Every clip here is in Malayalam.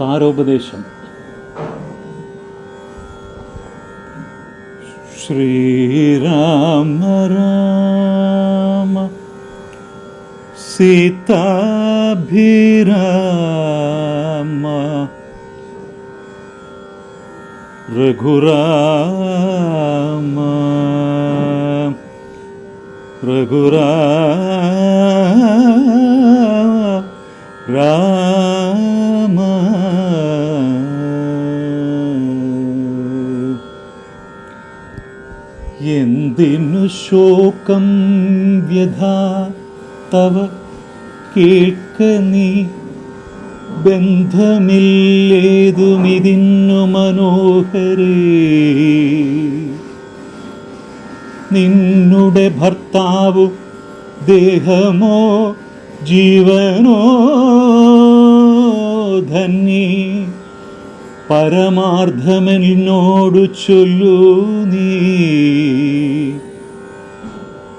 താരോപദേശം. ശ്രീരാമ രാമ സീതാഭിരാമ രഘുരാമ രഘുരാമ രാമ എന്തിനു ശോകം വ്യഥ? തവ കേൾക്ക നീ. ബന്ധമില്ലേതുമിതിന്നു മനോഹരേ. നിന്നുടെ ഭർത്താവു ദേഹമോ ജീവനോ ധന്യേ. പരമാർത്ഥമെന്നോടു ചൊല്ലൂ നീ.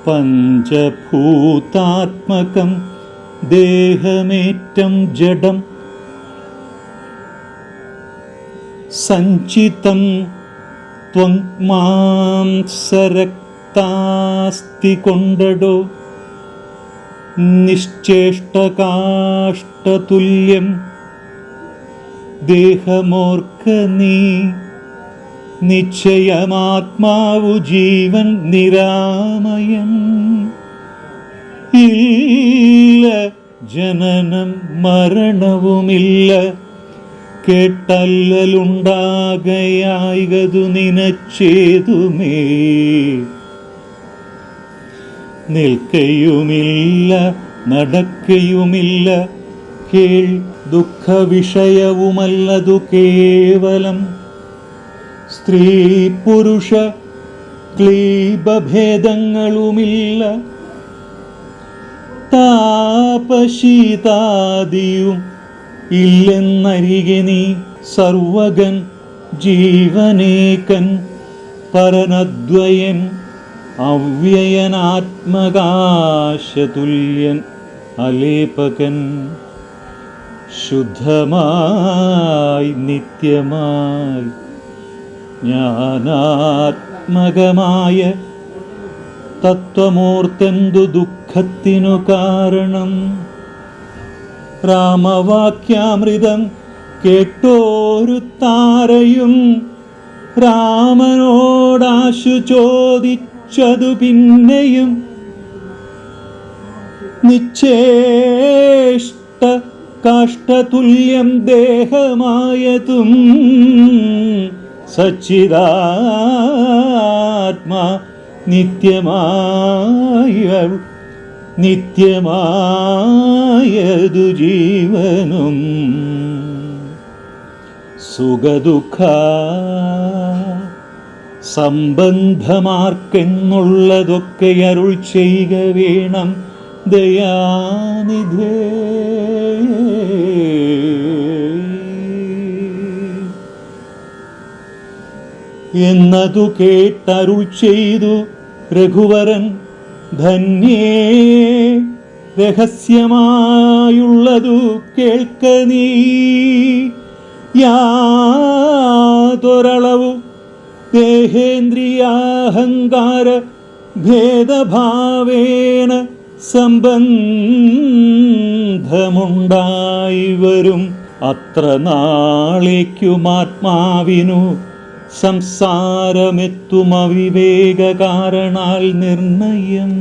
പഞ്ചഭൂതാത്മകം ദേഹമേറ്റം ജഡം സഞ്ചിതം ത്വം മാംസരക്താസ്തി കൊണ്ടടോ നിശ്ചേഷ്ടകാഷ്ടതുല്യം ദേഹമോർക്ക നീ. നിശ്ചയമാത്മാവു ജീവൻ നിരാമയൻ. ഇല്ല ജനനം മരണവുമില്ല. കേട്ടല്ലലുണ്ടാകയായതു നിനച്ചേതുമേ. നിൽക്കയുമില്ല നടക്കയുമില്ല കേൾ. ദുഃഖവിഷയവുമല്ലതു കേവലം. സ്ത്രീ പുരുഷ ക്ലീബഭേദങ്ങളുമില്ല താപശീതാദിയും ഇല്ലെന്നരികെ നീ സർവകൻ ജീവനേകൻ. പരനദ്വയൻ അവ്യയനാത്മകാശതുല്യൻ അലേപകൻ. ശുദ്ധമായി നിത്യമായി ജ്ഞാനാത്മകമായ തത്വമൂർത്തെന്തു ദുഃഖത്തിനു കാരണം? രാമവാക്യാമൃതം കേട്ടോരു താരയും രാമനോടാശു ചോദിച്ചതു പിന്നെയും നിശ്ചേഷ്ട കാഷ്ടതുല്യം ദേഹമായതും സച്ചിദാത്മാ നിത്യമായ നിത്യമായതു ജീവനും. സുഖദുഃഖ സംബന്ധമാർക്കെന്നുള്ളതൊക്കെ അരുൾ ചെയ്യുക വേണം. ദയാനിധേ. എന്നതു കേട്ടരുൾ ചെയ്തു രഘുവരൻ ധന്യേ. രഹസ്യമായുള്ളതു കേൾക്ക നീ. യാതൊരളവു ദേഹേന്ദ്രിയാഹങ്കാര ഭേദഭാവേന സംബന്ധമുണ്ടായി വരും അത്ര നാളേക്കുമാത്മാവിനു സംസാരമെത്തും അവിവേക കാരണാൽ നിർണയം.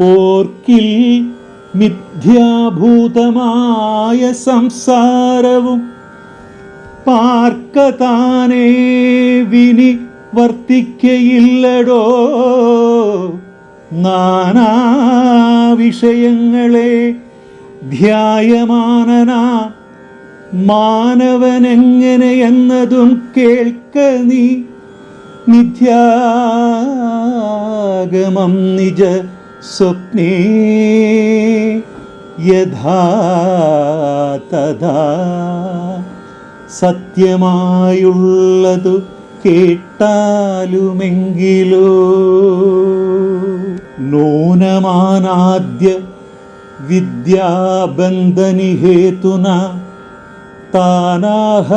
ഓർക്കിൽ മിഥ്യാഭൂതമായ സംസാരവും പാർക്കതാനേ വിനി വർത്തിക്കയില്ലടോ നാനാ വിഷയങ്ങളെ ധ്യായമാനനാ മാനവനെങ്ങനെയെന്നതും കേൾക്ക നീ. നിധ്യാഗമം നിജ സ്വപ്നേ യഥാ സത്യമായുള്ളതു കേട്ടാലുമെങ്കിലോ നൂനമാനാദ്യ വിദ്യാബന്ധനിഹേതുന താനാഹ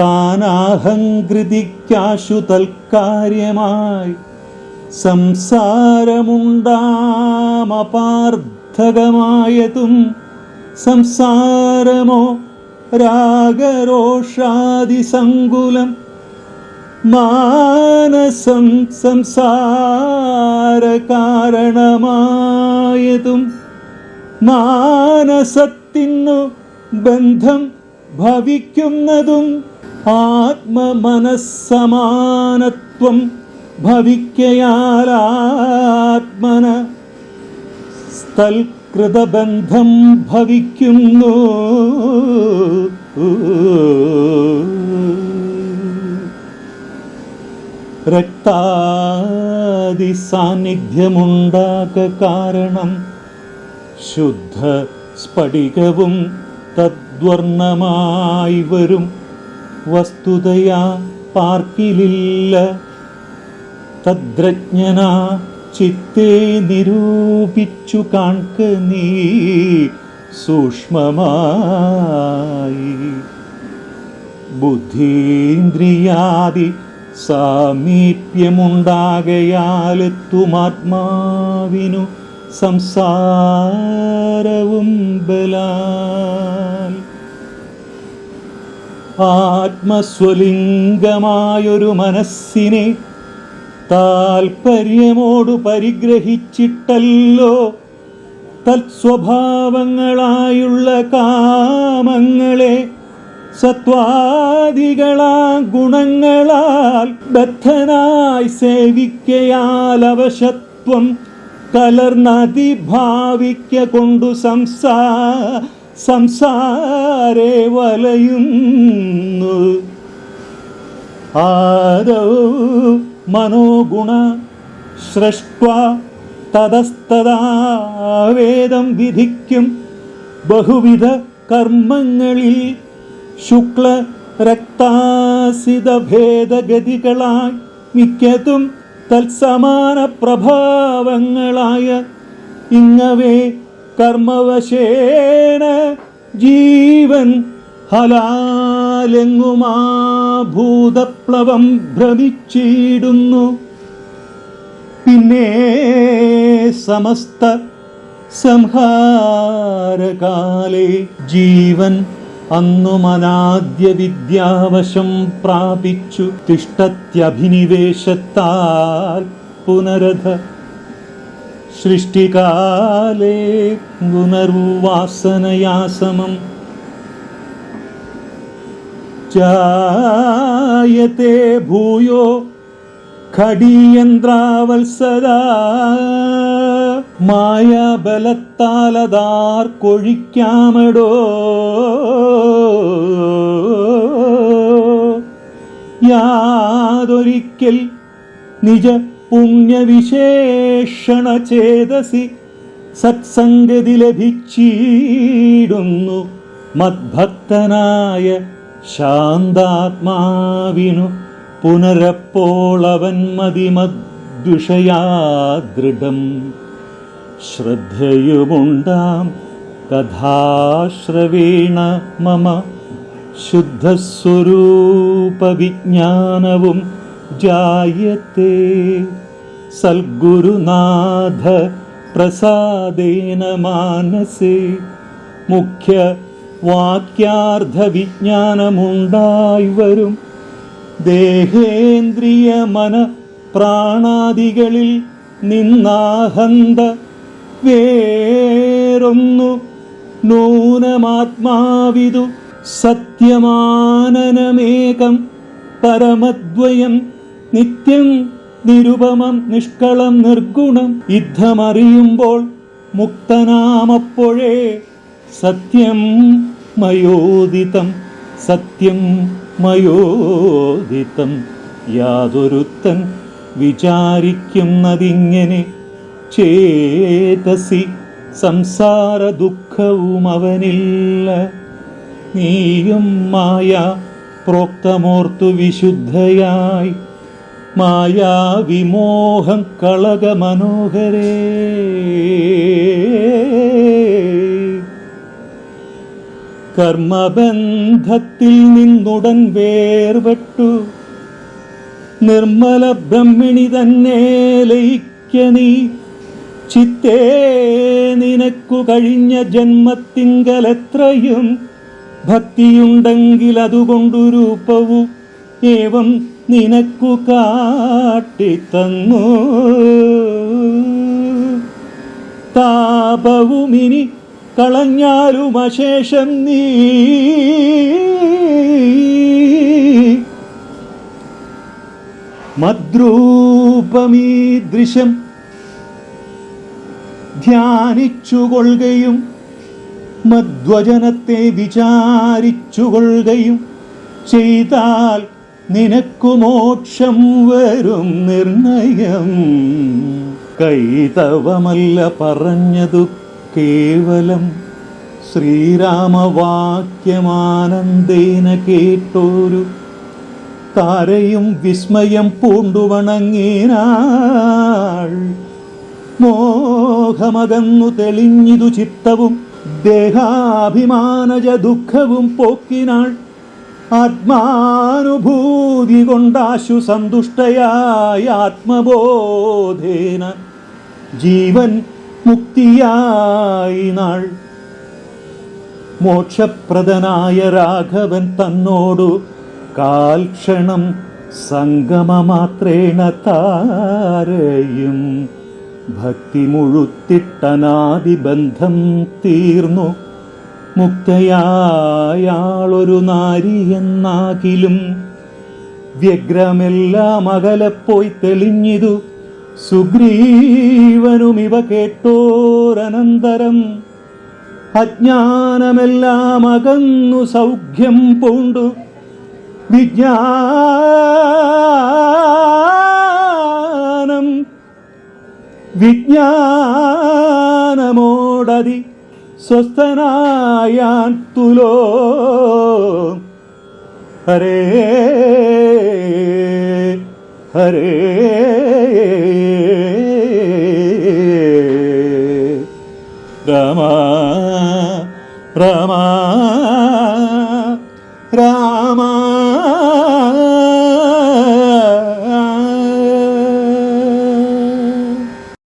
താനാഹങ്കൃതിക്കാശു തൽക്കാര്യമായി സംസാരമുണ്ടാമപാർത്ഥകമായതും സംസാരമോ രാഗരോഷാദിസങ്കുലം മാനസം സംസാര കാരണമായതും മാനസത്തിനു ബന്ധം ഭവിക്കുന്നതും ആത്മമനസ്സമാനത്വം ഭവിക്കയാൽ ആത്മന സ്ഥൽകൃതബന്ധം ഭവിക്കുന്നു. രക്താദി സാന്നിധ്യമുണ്ടാക കാരണം. ശുദ്ധ സ്ഫടികവും തദ്വർണമായി വരും. വസ്തുതയാ പാർക്കിലില്ല. തദ്രജ്ഞന ചിത്തെ നിരൂപിച്ചു കാൺക നീ സൂക്ഷ്മമായി. ബുദ്ധീന്ദ്രിയാദി സാമീപ്യമുണ്ടാകയാലെത്തുമാത്മാവിനു സംസാരവും ബലാൽ. ആത്മസ്വലിംഗമായൊരു മനസ്സിനെ താൽപര്യമോടു പരിഗ്രഹിച്ചിട്ടല്ലോ തത്സ്വഭാവങ്ങളായുള്ള കാമങ്ങളെ സത്വാദികളാ ഗുണങ്ങളാൽ ബദ്ധനായി സേവിക്കയാൽ അവശത്വം കലർന്നതി ഭാവിക്ക കൊണ്ടു സംസാ സംസാരേ വലയുന്നു. ആദോ മനോഗുണ സൃഷ്ട തതസ്തദാ വേദം വിധിക്കും. ബഹുവിധ കർമ്മങ്ങളിൽ ശുക്ല രക്താസിത ഭേദഗതികളായി മിക്കതും തത്സമാന പ്രഭാവങ്ങളായ ഇങ്ങവേ കർമ്മവശേണ ജീവൻ ഹലാലെങ്ങുമാ ഭൂതപ്ലവം ഭ്രമിച്ചിടുന്നു. പിന്നെ സമസ്ത സംഹാരകാലേ ജീവൻ അന്നു വിദ്യാവശം പ്രാപിച്ചു. തിഷ്ടത്യഭിനിവേശത്താൽ പുനരഥ സൃഷ്ടികാലേ പുനർവാസനയാസമം. ചായതേ ഭൂയോ ഖടീയന്ത്രാവത്സരാ മായാബലത്താലതാർ കൊഴിക്കാമടോ. യാതൊരിക്കൽ നിജ പുണ്യവിശേഷണ ചേതസി സത്സംഗതി ലഭിച്ചിടുന്നു. മദ്ഭക്തനായ ശാന്താത്മാവിനു പുനരപ്പോളവൻ മതിമദ്വിഷയാദൃഢം ശ്രദ്ധയുമുണ്ടാം കഥാശ്രവേണ മമ ശുദ്ധസ്വരൂപവിജ്ഞാനവും ജായത്തെ സൽഗുരുനാഥ പ്രസാദേന മാനസേ. മുഖ്യ വാക്യാർത്ഥ വിജ്ഞാനമുണ്ടായി വരും. ദേഹേന്ദ്രിയ മന പ്രാണാദികളിൽ നിന്നാഹന്ത വേറൊന്നു നൂനമാത്മാവിതു സത്യമാനനമേകം പരമദ്വയം നിത്യം നിരുപമം നിഷ്കളം നിർഗുണം യുദ്ധമറിയുമ്പോൾ മുക്തനാമപ്പോഴേ സത്യം മയോദിതം സത്യം മയോദിതം. യാതൊരുത്തൻ വിചാരിക്കുന്നതിങ്ങനെ ചേതസി സംസാര ദുഃഖവും അവനില്ല. നീയും മായ പ്രോക്തമോർത്തു വിശുദ്ധയായി. മായാവിമോഹം കളക മനോഹരേ. കർമ്മബന്ധത്തിൽ നിന്നുടൻ വേർപെട്ടു. നിർമ്മല ബ്രഹ്മിണി തന്നെ ലയിക്ക നീ. ചിത്തേ നിനക്കു കഴിഞ്ഞ ജന്മത്തിങ്കലെത്രയും ഭക്തിയുണ്ടെങ്കിൽ അതുകൊണ്ടു രൂപവും ഏവം നിനക്കു കാട്ടിത്തന്നു. താപവുമിനി കളഞ്ഞാലും അശേഷം നീ മദ്രൂപമീദൃശം ധ്യാനിച്ചുകൊള്ളുകയും മധ്വജനത്തെ വിചാരിച്ചുകൊള്ളുകയും ചെയ്താൽ നിനക്കു മോക്ഷം വരും നിർണയം. കൈതവമല്ല പറഞ്ഞതു കേവലം ശ്രീരാമവാക്യമാനന്ദേന കേട്ടോരു താരയും വിസ്മയം പൂണ്ടുവണങ്ങിനാൾ. മോഹമകന്നു തെളിഞ്ഞിതു ചിത്തവും ദേഹാഭിമാനജ ദുഃഖവും പോക്കിനാൾ ആത്മാനുഭൂതി കൊണ്ടാശു സന്തുഷ്ടയായ ആത്മബോധേന ജീവൻ മുക്തിയായി നാൾ. മോക്ഷപ്രദനായ രാഘവൻ തന്നോടു കാൽക്ഷണം സംഗമമാത്രേണ താരയും. ഭക്തി മുഴുത്തിട്ടനാദിബന്ധം തീർന്നു. മുക്തയായാളൊരു നാരി എന്നാകിലും വ്യഗ്രമെല്ലാം അകലെപ്പോയി തെളിഞ്ഞിതു. സുഗ്രീവനും ഇവ കേട്ടോരനന്തരം അജ്ഞാനമെല്ലാം അകന്നു സൗഖ്യം പൂണ്ടു. വിജ്ഞാനം വിജ്ഞാനമോടതി സ്വസ്ഥനായാൻ തുലോ. ഹരേ ഹരേ. രാമ രാമ.